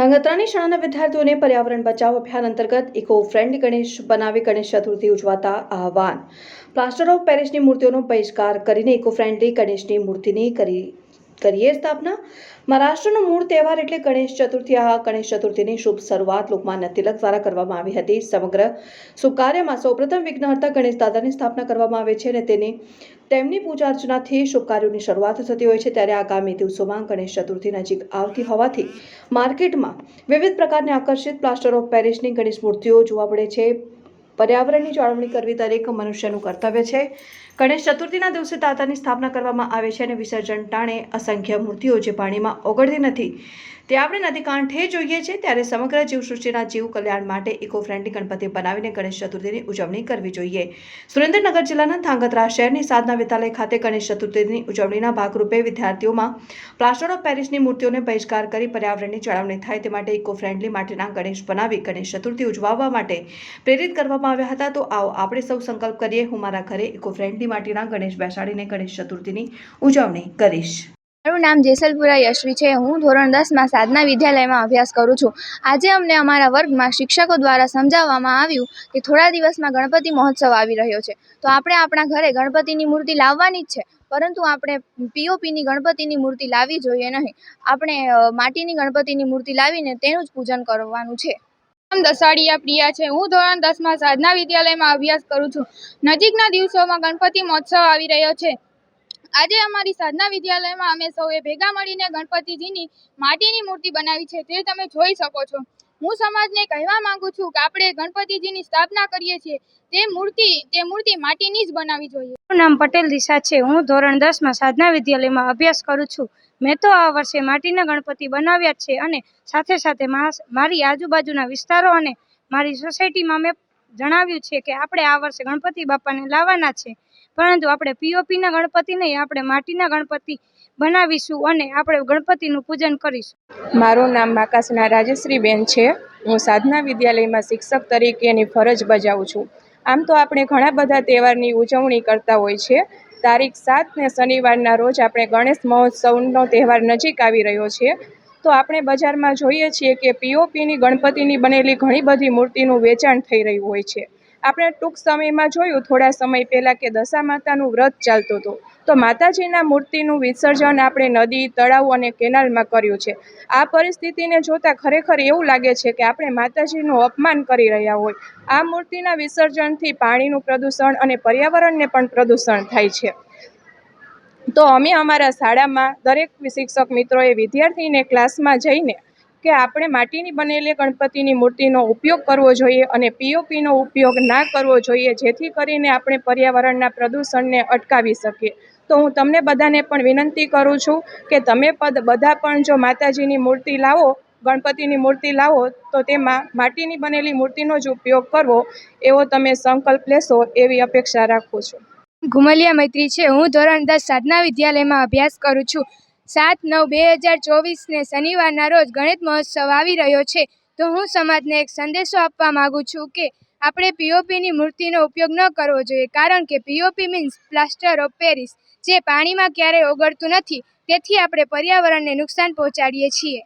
ધાંગધ્રાની શાળાના વિદ્યાર્થીઓને પર્યાવરણ બચાવ અભિયાન અંતર્ગત ઇકો ફ્રેન્ડલી ગણેશ, બનાવી ગણેશ ચતુર્થી ઉજવાતા આહવાન. પ્લાસ્ટર ઓફ પેરિસની મૂર્તિઓનો બહિષ્કાર કરીને ઇકો ફ્રેન્ડલી ગણેશની મૂર્તિની કરી કરીએ સ્થાપના. મહારાષ્ટ્રનો મૂળ તહેવાર એટલે ગણેશ ચતુર્થી. આ ગણેશ ચતુર્થીની શુભ શરૂઆત લોકમાન્ય તિલક દ્વારા કરવામાં આવી હતી. સમગ્ર શુભ કાર્યમાં સૌપ્રથમ વિઘ્નહર્તા ગણેશ દાદાની સ્થાપના કરવામાં આવે છે અને તેની તેમની પૂજા અર્ચનાથી શુભ કાર્યોની શરૂઆત થતી હોય છે. ત્યારે આગામી દિવસોમાં ગણેશ ચતુર્થી નજીક આવતી હોવાથી માર્કેટમાં વિવિધ પ્રકારની આકર્ષિત પ્લાસ્ટર ઓફ પેરિસની ગણેશ મૂર્તિઓ જોવા મળે છે. પર્યાવરણની જાળવણી કરવી દરેક મનુષ્યનું કર્તવ્ય છે. ગણેશ ચતુર્થીના દિવસે તાતાની સ્થાપના કરવામાં આવે છે અને વિસર્જન ટાણે અસંખ્ય મૂર્તિઓ જે પાણીમાં ઓગળતી નથી. તે આપણે નદી કાંઠે જોઈએ છે, ત્યારે સમગ્ર જીવસૃષ્ટિના જીવ કલ્યાણ માટે ઇકો ફ્રેન્ડલી ગણપતિ બનાવીને ગણેશ ચતુર્થીની ઉજવણી કરવી જોઈએ. સુરેન્દ્રનગર જિલ્લાના ધાંગધ્રા શહેરની સાધના વિદ્યાલય ખાતે ગણેશ ચતુર્થીની ઉજવણીના ભાગરૂપે વિદ્યાર્થીઓમાં પ્લાસ્ટર ઓફ પેરિસની મૂર્તિઓને બહિષ્કાર કરી પર્યાવરણની જાળવણી થાય તે માટે ઇકો ફ્રેન્ડલી માટેના ગણેશ બનાવી ગણેશ ચતુર્થી ઉજવવા માટે પ્રેરિત કરવામાં આવ્યા હતા. તો આવો આપણે સૌ સંકલ્પ કરીએ, હું મારા ઘરે ઇકો ફ્રેન્ડલી માટીના ગણેશ બેસાડીને ગણેશ ચતુર્થીની ઉજવણી કરીશ. મારું નામ જેસલપુરા યશવી છે. હું ધોરણ દસમાં સાધના વિદ્યાલયમાં અભ્યાસ કરું છું. આજે અમને અમારા વર્ગમાં શિક્ષકો દ્વારા સમજાવવામાં આવ્યું કે થોડા દિવસમાં ગણપતિ મહોત્સવ આવી રહ્યો છે. તો આપણે આપણા ઘરે ગણપતિની મૂર્તિ લાવવાની જ છે. પરંતુ આપણે પીઓપીની ગણપતિની મૂર્તિ લાવવી જોઈએ નહીં. આપણે માટીની ગણપતિની મૂર્તિ લાવીને તેનું જ પૂજન કરવાનું છે. દસાડિયા પ્રિયા છે. હું ધોરણ દસમાં સાધના વિદ્યાલયમાં અભ્યાસ કરું છું. નજીકના દિવસોમાં ગણપતિ મહોત્સવ આવી રહ્યો છે. આજે અમારી સાધના વિદ્યાલયમાં અમે સૌએ ભેગા મળીને ગણપતિજીની માટીની મૂર્તિ બનાવી છે. તે તમે જોઈ શકો છો. હું સમાજને કહેવા માંગુ છું કે આપણે ગણપતિજીની સ્થાપના કરીએ છીએ. તે મૂર્તિ તે મૂર્તિ માટીની જ બનાવવી જોઈએ. મારું નામ પટેલ દિશા છે. હું ધોરણ દસમાં સાધના વિદ્યાલયમાં અભ્યાસ કરું છું. મેં તો આ વર્ષે માટીના ગણપતિ બનાવ્યા છે અને સાથે સાથે મારી આજુબાજુના વિસ્તારો અને મારી સોસાયટીમાં મેં જણાવ્યું છે કે આપણે આ વર્ષે ગણપતિ બાપાને લાવવાના છે. પરંતુ આપણે પીઓપીના ગણપતિ નહીં, આપણે માટીના ગણપતિ બનાવીશું અને આપણે ગણપતિનું પૂજન કરીશું. મારું નામ માકાસના રાજશ્રીબેન છે. હું સાધના વિદ્યાલયમાં શિક્ષક તરીકેની ફરજ બજાવું છું. આમ તો આપણે ઘણા બધા તહેવારની ઉજવણી કરતા હોય છે. તારીખ સાત ને શનિવારના રોજ આપણે ગણેશ મહોત્સવનો તહેવાર નજીક આવી રહ્યો છે. તો આપણે બજારમાં જોઈએ છીએ કે પીઓપીની ગણપતિની બનેલી ઘણી બધી મૂર્તિનું વેચાણ થઈ રહ્યું હોય છે. આપણે ટૂંક સમયમાં જોયું, થોડા સમય પહેલાં કે દશા માતાનું વ્રત ચાલતું હતું. તો માતાજીના મૂર્તિનું વિસર્જન આપણે નદી, તળાવ અને કેનાલમાં કર્યું છે. આ પરિસ્થિતિને જોતાં ખરેખર એવું લાગે છે કે આપણે માતાજીનું અપમાન કરી રહ્યા હોય. આ મૂર્તિના વિસર્જનથી પાણીનું પ્રદૂષણ અને પર્યાવરણને પણ પ્રદૂષણ થાય છે. તો અમે અમારા શાળામાં દરેક શિક્ષક મિત્રોએ વિદ્યાર્થીને ક્લાસમાં જઈને કે આપણે માટીની બનેલી ગણપતિની મૂર્તિનો ઉપયોગ કરવો જોઈએ અને પીઓપીનો ઉપયોગ ના કરવો જોઈએ, જેથી કરીને આપણે પર્યાવરણના પ્રદૂષણને અટકાવી શકીએ. તો હું તમને બધાને પણ વિનંતી કરું છું કે તમે પદ બધા પણ જો માતાજીની મૂર્તિ લાવો, ગણપતિની મૂર્તિ લાવો, તો તેમાં માટીની બનેલી મૂર્તિનો જ ઉપયોગ કરવો એવો તમે સંકલ્પ લેશો એવી અપેક્ષા રાખું છું. ઘુમલિયા મૈત્રી છે. હું ધોરણ દસ સાધના વિદ્યાલયમાં અભ્યાસ કરું છું. સાત નવ બે હજાર ચોવીસને શનિવારના રોજ ગણિત મહોત્સવ આવી રહ્યો છે. તો હું સમાજને એક સંદેશો આપવા માગું છું કે આપણે પીઓપીની મૂર્તિનો ઉપયોગ ન કરવો જોઈએ. કારણ કે POP means plaster of Paris, જે પાણીમાં ક્યારેય ઓગળતું નથી. તેથી આપણે પર્યાવરણને નુકસાન પહોંચાડીએ છીએ.